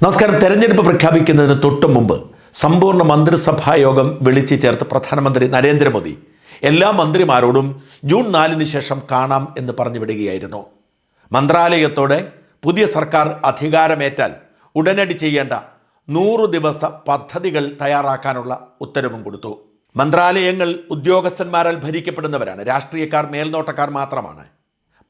നമസ്കാരം. തെരഞ്ഞെടുപ്പ് പ്രഖ്യാപിക്കുന്നതിന് തൊട്ടു മുമ്പ് സമ്പൂർണ മന്ത്രിസഭാ യോഗം വിളിച്ചു ചേർത്ത് പ്രധാനമന്ത്രി നരേന്ദ്രമോദി എല്ലാ മന്ത്രിമാരോടും ജൂൺ നാലിന് ശേഷം കാണാം എന്ന് പറഞ്ഞു വിടുകയായിരുന്നു. മന്ത്രാലയത്തോടെ പുതിയ സർക്കാർ അധികാരമേറ്റാൽ ഉടനടി ചെയ്യേണ്ട നൂറു ദിവസ പദ്ധതികൾ തയ്യാറാക്കാനുള്ള ഉത്തരവും കൊടുത്തു. മന്ത്രാലയങ്ങൾ ഉദ്യോഗസ്ഥന്മാരാൽ ഭരിക്കപ്പെടുന്നവരാണ്. രാഷ്ട്രീയക്കാർ മേൽനോട്ടക്കാർ മാത്രമാണ്.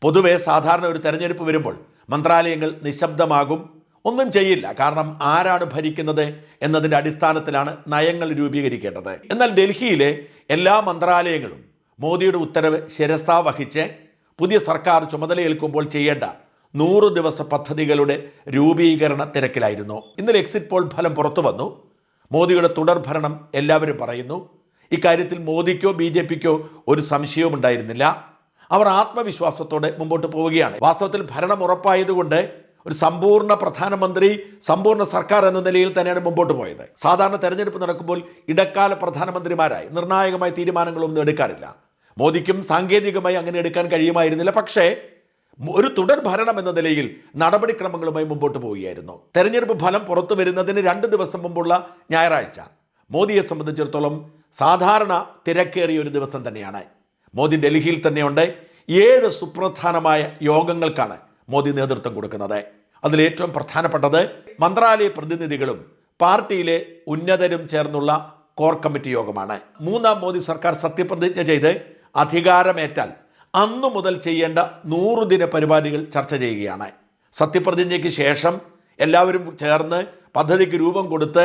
പൊതുവെ സാധാരണ ഒരു തെരഞ്ഞെടുപ്പ് വരുമ്പോൾ മന്ത്രാലയങ്ങൾ നിശബ്ദമാകും ഒന്നും ചെയ്യില്ല. കാരണം ആരാണ് ഭരിക്കുന്നത് എന്നതിന്റെ അടിസ്ഥാനത്തിലാണ് നയങ്ങൾ രൂപീകരിക്കേണ്ടത്. എന്നാൽ ഡൽഹിയിലെ എല്ലാ മന്ത്രാലയങ്ങളും മോദിയുടെ ഉത്തരവ് ശിരസാ വഹിച്ച് പുതിയ സർക്കാർ ചുമതലയേൽക്കുമ്പോൾ ചെയ്യേണ്ട നൂറ് ദിവസ പദ്ധതികളുടെ രൂപീകരണ തിരക്കിലായിരുന്നു. ഇന്നലെ എക്സിറ്റ് പോൾ ഫലം പുറത്തു വന്നു. മോദിയുടെ തുടർ ഭരണം എല്ലാവരും പറയുന്നു. ഇക്കാര്യത്തിൽ മോദിക്കോ ബി ജെ പിക്കോ ഒരു സംശയവും ഉണ്ടായിരുന്നില്ല. അവർ ആത്മവിശ്വാസത്തോടെ മുമ്പോട്ട് പോവുകയാണ്. വാസ്തവത്തിൽ ഭരണം ഉറപ്പായതുകൊണ്ട് ഒരു സമ്പൂർണ പ്രധാനമന്ത്രി സമ്പൂർണ സർക്കാർ എന്ന നിലയിൽ തന്നെയാണ് മുമ്പോട്ട് പോയത്. സാധാരണ തെരഞ്ഞെടുപ്പ് നടക്കുമ്പോൾ ഇടക്കാല പ്രധാനമന്ത്രിമാരായി നിർണായകമായ തീരുമാനങ്ങളൊന്നും എടുക്കാറില്ല. മോദിക്കും സാങ്കേതികമായി അങ്ങനെ എടുക്കാൻ കഴിയുമായിരുന്നില്ല. പക്ഷേ ഒരു തുടർ ഭരണം എന്ന നിലയിൽ നടപടിക്രമങ്ങളുമായി മുമ്പോട്ട് പോവുകയായിരുന്നു. തെരഞ്ഞെടുപ്പ് ഫലം പുറത്തു വരുന്നതിന് രണ്ട് ദിവസം മുമ്പുള്ള ഞായറാഴ്ച. മോദിയെ സംബന്ധിച്ചിടത്തോളം സാധാരണ തിരക്കേറിയ ഒരു ദിവസം തന്നെയാണ്. മോദി ഡൽഹിയിൽ തന്നെയുണ്ട്. ഏഴ് സുപ്രധാനമായ യോഗങ്ങൾക്കാണ് മോദി നേതൃത്വം കൊടുക്കുന്നത്. അതിൽ ഏറ്റവും പ്രധാനപ്പെട്ടത് മന്ത്രാലയ പ്രതിനിധികളും പാർട്ടിയിലെ ഉന്നതരും ചേർന്നുള്ള കോർ കമ്മിറ്റി യോഗമാണ്. മൂന്നാം മോദി സർക്കാർ സത്യപ്രതിജ്ഞ ചെയ്ത് അധികാരമേറ്റാൽ അന്നു മുതൽ ചെയ്യേണ്ട നൂറുദിന പരിപാടികൾ ചർച്ച ചെയ്യുകയാണ്. സത്യപ്രതിജ്ഞയ്ക്ക് ശേഷം എല്ലാവരും ചേർന്ന് പദ്ധതിക്ക് രൂപം കൊടുത്ത്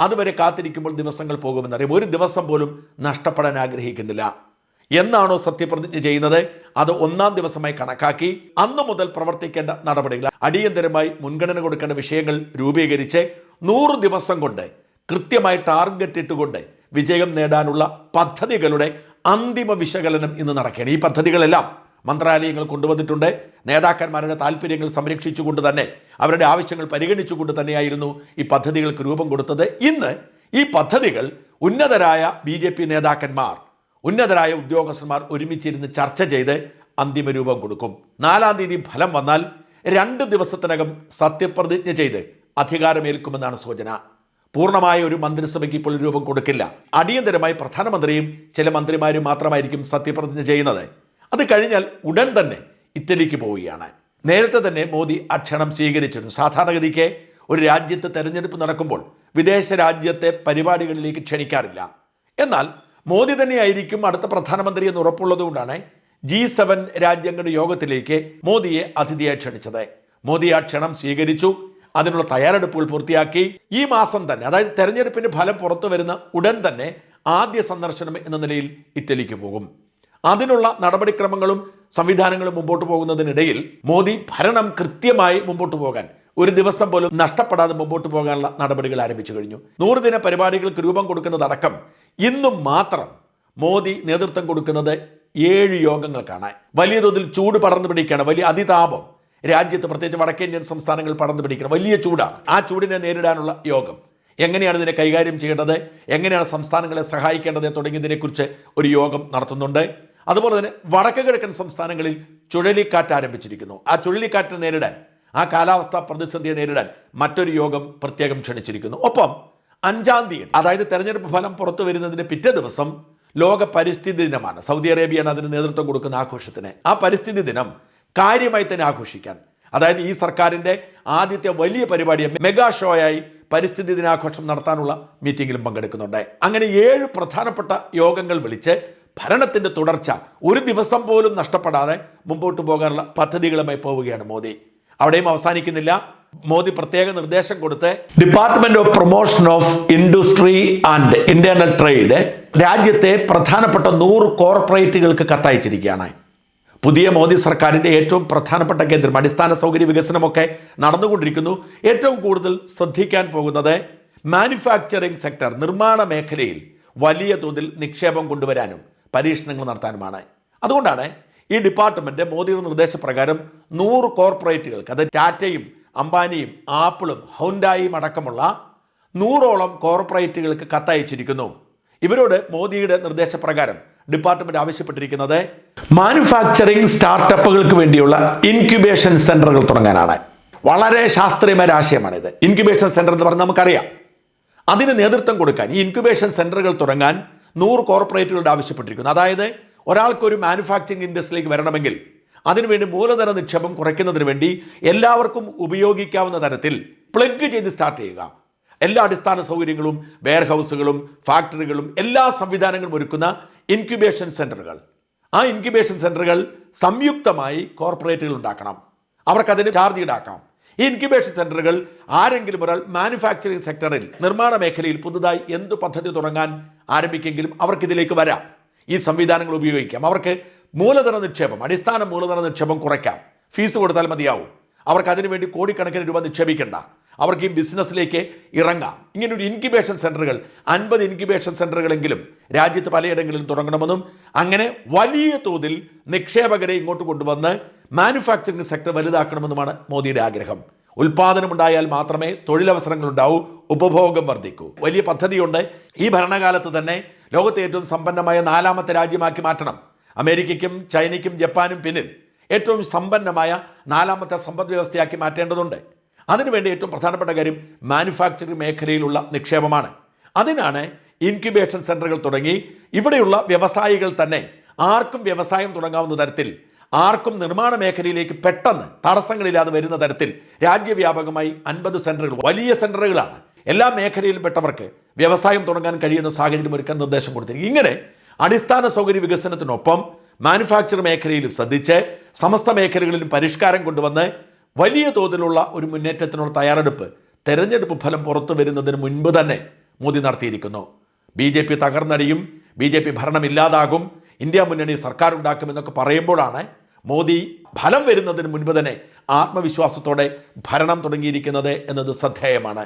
അതുവരെ കാത്തിരിക്കുമ്പോൾ ദിവസങ്ങൾ പോകുമെന്നറിയാം. ഒരു ദിവസം പോലും നഷ്ടപ്പെടാൻ ആഗ്രഹിക്കുന്നില്ല. എന്നാണോ സത്യപ്രതിജ്ഞ ചെയ്യുന്നത്? അത് ഒന്നാം ദിവസമായി കണക്കാക്കി അന്നു മുതൽ പ്രവർത്തിക്കേണ്ട നടപടികൾ അടിയന്തരമായി മുൻഗണന കൊടുക്കേണ്ട വിഷയങ്ങൾ രൂപീകരിച്ച് നൂറ് ദിവസം കൊണ്ട് കൃത്യമായി ടാർഗറ്റ് ഇട്ടുകൊണ്ട് വിജയം നേടാനുള്ള പദ്ധതികളുടെ അന്തിമ വിശകലനം ഇന്ന് നടക്കുകയാണ്. ഈ പദ്ധതികളെല്ലാം മന്ത്രാലയങ്ങൾ കൊണ്ടുവന്നിട്ടുണ്ട്. നേതാക്കന്മാരുടെ താല്പര്യങ്ങൾ സംരക്ഷിച്ചുകൊണ്ട് തന്നെ അവരുടെ ആവശ്യങ്ങൾ പരിഗണിച്ചുകൊണ്ട് തന്നെയായിരുന്നു ഈ പദ്ധതികൾക്ക് രൂപം കൊടുത്തത്. ഇന്ന് ഈ പദ്ധതികൾ ഉന്നതരായ ബി നേതാക്കന്മാർ ഉന്നതരായ ഉദ്യോഗസ്ഥന്മാർ ഒരുമിച്ചിരുന്ന് ചർച്ച ചെയ്ത് അന്തിമരൂപം കൊടുക്കും. നാലാം തീയതി ഫലം വന്നാൽ രണ്ട് ദിവസത്തിനകം സത്യപ്രതിജ്ഞ ചെയ്ത് അധികാരമേൽക്കുമെന്നാണ് സൂചന. പൂർണമായ ഒരു മന്ത്രിസഭയ്ക്ക് ഇപ്പോൾ രൂപം കൊടുക്കില്ല. അടിയന്തരമായി പ്രധാനമന്ത്രിയും ചില മന്ത്രിമാരും മാത്രമായിരിക്കും സത്യപ്രതിജ്ഞ ചെയ്യുന്നത്. അത് കഴിഞ്ഞാൽ ഉടൻ തന്നെ ഇറ്റലിക്ക് പോവുകയാണ്. നേരത്തെ തന്നെ മോദി അക്ഷണം ക്ഷണം സ്വീകരിച്ചിരുന്നു. സാധാരണഗതിക്ക് ഒരു രാജ്യത്ത് തെരഞ്ഞെടുപ്പ് നടക്കുമ്പോൾ വിദേശ രാജ്യത്തെ പരിപാടികളിലേക്ക് ക്ഷണിക്കാറില്ല. എന്നാൽ മോദി തന്നെയായിരിക്കും അടുത്ത പ്രധാനമന്ത്രി എന്ന് ഉറപ്പുള്ളതുകൊണ്ടാണ് ജി സെവൻ രാജ്യങ്ങളുടെ യോഗത്തിലേക്ക് മോദിയെ അതിഥിയായി ക്ഷണിച്ചത്. മോദി ആ ക്ഷണം സ്വീകരിച്ചു. അതിനുള്ള തയ്യാറെടുപ്പുകൾ പൂർത്തിയാക്കി. ഈ മാസം തന്നെ അതായത് തെരഞ്ഞെടുപ്പിന്റെ ഫലം പുറത്തു വരുന്ന ഉടൻ തന്നെ ആദ്യ സന്ദർശനം എന്ന നിലയിൽ ഇറ്റലിക്ക് പോകും. അതിനുള്ള നടപടിക്രമങ്ങളും സംവിധാനങ്ങളും മുമ്പോട്ട് പോകുന്നതിനിടയിൽ മോദി ഭരണം കൃത്യമായി മുമ്പോട്ട് പോകാൻ ഒരു ദിവസം പോലും നഷ്ടപ്പെടാതെ മുമ്പോട്ട് പോകാനുള്ള നടപടികൾ ആരംഭിച്ചു കഴിഞ്ഞു. നൂറ് ദിന പരിപാടികൾക്ക് രൂപം കൊടുക്കുന്നതടക്കം ഇന്നും മാത്രം മോദി നേതൃത്വം കൊടുക്കുന്നത് ഏഴ് യോഗങ്ങൾക്കാണ് വലിയ തോതിൽ ചൂട് പടർന്നു പിടിക്കുകയാണ്. വലിയ അതിതാപം. രാജ്യത്ത് പ്രത്യേകിച്ച് വടക്കേന്ത്യൻ സംസ്ഥാനങ്ങൾ പടർന്നു പിടിക്കണം. വലിയ ചൂടാണ്. ആ ചൂടിനെ നേരിടാനുള്ള യോഗം. എങ്ങനെയാണ് ഇതിനെ കൈകാര്യം ചെയ്യേണ്ടത്? എങ്ങനെയാണ് സംസ്ഥാനങ്ങളെ സഹായിക്കേണ്ടത് തുടങ്ങിയതിനെക്കുറിച്ച് ഒരു യോഗം നടത്തുന്നുണ്ട്. അതുപോലെ തന്നെ വടക്ക് കിഴക്കൻ സംസ്ഥാനങ്ങളിൽ ചുഴലിക്കാറ്റ് ആരംഭിച്ചിരിക്കുന്നു. ആ ചുഴലിക്കാറ്റിനെ നേരിടാൻ ആ കാലാവസ്ഥാ പ്രതിസന്ധിയെ നേരിടാൻ മറ്റൊരു യോഗം പ്രത്യേകം ക്ഷണിച്ചിരിക്കുന്നു. ഒപ്പം അഞ്ചാം തീയതി അതായത് തെരഞ്ഞെടുപ്പ് ഫലം പുറത്തു വരുന്നതിന്റെ പിറ്റേ ദിവസം ലോക പരിസ്ഥിതി ദിനമാണ്. സൗദി അറേബ്യയാണ് അതിന് നേതൃത്വം കൊടുക്കുന്ന ആഘോഷത്തിന്. ആ പരിസ്ഥിതി ദിനം കാര്യമായി തന്നെ ആഘോഷിക്കാൻ അതായത് ഈ സർക്കാരിന്റെ ആദ്യത്തെ വലിയ പരിപാടിയെ മെഗാ ഷോയായി പരിസ്ഥിതി ദിനാഘോഷം നടത്താനുള്ള മീറ്റിംഗിലും പങ്കെടുക്കുന്നുണ്ട്. അങ്ങനെ ഏഴ് പ്രധാനപ്പെട്ട യോഗങ്ങൾ വിളിച്ച് ഭരണത്തിന്റെ തുടർച്ച ഒരു ദിവസം പോലും നഷ്ടപ്പെടാതെ മുമ്പോട്ട് പോകാനുള്ള പദ്ധതികളുമായി പോവുകയാണ് മോദി. അവിടെയും അവസാനിക്കുന്നില്ല. മോദി പ്രത്യേക നിർദ്ദേശം കൊടുത്ത് department of promotion of industry and internal trade രാജ്യത്തെ പ്രധാനപ്പെട്ട നൂറ് കോർപ്പറേറ്റുകൾക്ക് കത്തയച്ചിരിക്കുകയാണ്. പുതിയ മോദി സർക്കാരിന്റെ ഏറ്റവും പ്രധാനപ്പെട്ട കേന്ദ്രം അടിസ്ഥാന സൗകര്യ വികസനമൊക്കെ നടന്നുകൊണ്ടിരിക്കുന്നു. ഏറ്റവും കൂടുതൽ ശ്രദ്ധിക്കാൻ പോകുന്നത് മാനുഫാക്ചറിംഗ് സെക്ടർ നിർമ്മാണ മേഖലയിൽ വലിയ തോതിൽ നിക്ഷേപം കൊണ്ടുവരാനും പരീക്ഷണങ്ങൾ നടത്താനുമാണ്. അതുകൊണ്ടാണ് ഈ ഡിപ്പാർട്ട്മെന്റ് മോദിയുടെ നിർദ്ദേശപ്രകാരം നൂറ് കോർപ്പറേറ്റുകൾക്ക് അത് ടാറ്റയും അംബാനിയും ആപ്പിളും ഹൗണ്ടായും അടക്കമുള്ള നൂറോളം കോർപ്പറേറ്റുകൾക്ക് കത്തയച്ചിരിക്കുന്നു. ഇവരോട് മോദിയുടെ നിർദ്ദേശപ്രകാരം ഡിപ്പാർട്ട്മെന്റ് ആവശ്യപ്പെട്ടിരിക്കുന്നത് മാനുഫാക്ചറിംഗ് സ്റ്റാർട്ടപ്പുകൾക്ക് വേണ്ടിയുള്ള ഇൻക്യുബേഷൻ സെന്ററുകൾ തുടങ്ങാനാണ്. വളരെ ശാസ്ത്രീയമായ ആശയമാണ് ഇത് ഇൻക്യുബേഷൻ സെന്റർ എന്ന് പറഞ്ഞാൽ നമുക്കറിയാം. അതിന് നേതൃത്വം കൊടുക്കാൻ ഈ ഇൻക്യുബേഷൻ സെന്ററുകൾ തുടങ്ങാൻ നൂറ് കോർപ്പറേറ്റുകളുടെ ആവശ്യപ്പെട്ടിരിക്കുന്നു. അതായത് ഒരാൾക്ക് മാനുഫാക്ചറിങ് ഇൻഡസ്ട്രിയിലേക്ക് വരണമെങ്കിൽ അതിനുവേണ്ടി മൂലധന നിക്ഷേപം കുറയ്ക്കുന്നതിന് വേണ്ടി എല്ലാവർക്കും ഉപയോഗിക്കാവുന്ന തരത്തിൽ പ്ലഗ് ചെയ്ത് സ്റ്റാർട്ട് ചെയ്യുക. എല്ലാ അടിസ്ഥാന സൗകര്യങ്ങളും വെയർ ഹൗസുകളും ഫാക്ടറികളും എല്ലാ സംവിധാനങ്ങളും ഒരുക്കുന്ന ഇൻക്യുബേഷൻ സെന്ററുകൾ ആ ഇൻക്യുബേഷൻ സെന്ററുകൾ സംയുക്തമായി കോർപ്പറേറ്റുകൾ ഉണ്ടാക്കണം. അവർക്ക് അതിന് ചാർജ് ഈടാക്കാം ഈ ഇൻക്യുബേഷൻ സെന്ററുകൾ ആരെങ്കിലും ഒരാൾ മാനുഫാക്ചറിംഗ് സെക്ടറിൽ നിർമ്മാണ മേഖലയിൽ പുതുതായി എന്ത് പദ്ധതി തുടങ്ങാൻ ആരംഭിക്കെങ്കിലും അവർക്ക് ഇതിലേക്ക് വരാം. ഈ സംവിധാനങ്ങൾ ഉപയോഗിക്കാം. അവർക്ക് മൂലധന നിക്ഷേപം അടിസ്ഥാന മൂലധന നിക്ഷേപം കുറയ്ക്കാം. ഫീസ് കൊടുത്താൽ മതിയാവും. അവർക്ക് അതിനുവേണ്ടി കോടിക്കണക്കിന് രൂപ നിക്ഷേപിക്കേണ്ട. അവർക്ക് ഈ ബിസിനസ്സിലേക്ക് ഇറങ്ങാം. ഇങ്ങനെ ഒരു ഇൻക്യുബേഷൻ സെന്ററുകൾ അൻപത് ഇൻക്യുബേഷൻ സെന്ററുകളെങ്കിലും രാജ്യത്ത് പലയിടങ്ങളിലും തുടങ്ങണമെന്നും അങ്ങനെ വലിയ തോതിൽ നിക്ഷേപകരെ ഇങ്ങോട്ട് കൊണ്ടുവന്ന് മാനുഫാക്ചറിംഗ് സെക്ടർ വലുതാക്കണമെന്നുമാണ് മോദിയുടെ ആഗ്രഹം. ഉൽപാദനമുണ്ടായാൽ മാത്രമേ തൊഴിലവസരങ്ങൾ ഉണ്ടാവൂ ഉപഭോഗം വർദ്ധിക്കൂ. വലിയ പദ്ധതിയുണ്ട്. ഈ ഭരണകാലത്ത് തന്നെ ലോകത്തെ ഏറ്റവും സമ്പന്നമായ നാലാമത്തെ രാജ്യമാക്കി മാറ്റണം. അമേരിക്കയ്ക്കും ചൈനയ്ക്കും ജപ്പാനും പിന്നിൽ ഏറ്റവും സമ്പന്നമായ നാലാമത്തെ സമ്പദ് വ്യവസ്ഥയാക്കി മാറ്റേണ്ടതുണ്ട്. അതിനുവേണ്ടി ഏറ്റവും പ്രധാനപ്പെട്ട കാര്യം മാനുഫാക്ചറിംഗ് മേഖലയിലുള്ള നിക്ഷേപമാണ്. അതിനാണ് ഇൻക്യുബേഷൻ സെന്ററുകൾ തുടങ്ങി. ഇവിടെയുള്ള വ്യവസായികൾ തന്നെ ആർക്കും വ്യവസായം തുടങ്ങാവുന്ന തരത്തിൽ ആർക്കും നിർമ്മാണ മേഖലയിലേക്ക് പെട്ടെന്ന് തടസ്സങ്ങളില്ലാതെ വരുന്ന തരത്തിൽ രാജ്യവ്യാപകമായി അൻപത് സെന്ററുകൾ വലിയ സെന്ററുകളാണ് എല്ലാ മേഖലയിലും പെട്ടവർക്ക് വ്യവസായം തുടങ്ങാൻ കഴിയുന്ന സാഹചര്യം ഒരുക്കാൻ നിർദ്ദേശം കൊടുത്തിരിക്കും ഇങ്ങനെ അടിസ്ഥാന സൗകര്യ വികസനത്തിനൊപ്പം മാനുഫാക്ചർ മേഖലയിൽ ശ്രദ്ധിച്ച് സമസ്ത മേഖലകളിലും പരിഷ്കാരം കൊണ്ടുവന്ന് വലിയ തോതിലുള്ള ഒരു മുന്നേറ്റത്തിനുള്ള തയ്യാറെടുപ്പ് തെരഞ്ഞെടുപ്പ് ഫലം പുറത്തു വരുന്നതിന് മുൻപ് തന്നെ മോദി നടത്തിയിരിക്കുന്നു. ബി ജെ പി തകർന്നടിയും ബി ജെ പി ഭരണമില്ലാതാകും ഇന്ത്യ മുന്നണി സർക്കാർ ഉണ്ടാക്കുമെന്നൊക്കെ പറയുമ്പോഴാണ് മോദി ഫലം വരുന്നതിന് മുൻപ് തന്നെ ആത്മവിശ്വാസത്തോടെ ഭരണം തുടങ്ങിയിരിക്കുന്നത് എന്നത് ശ്രദ്ധേയമാണ്.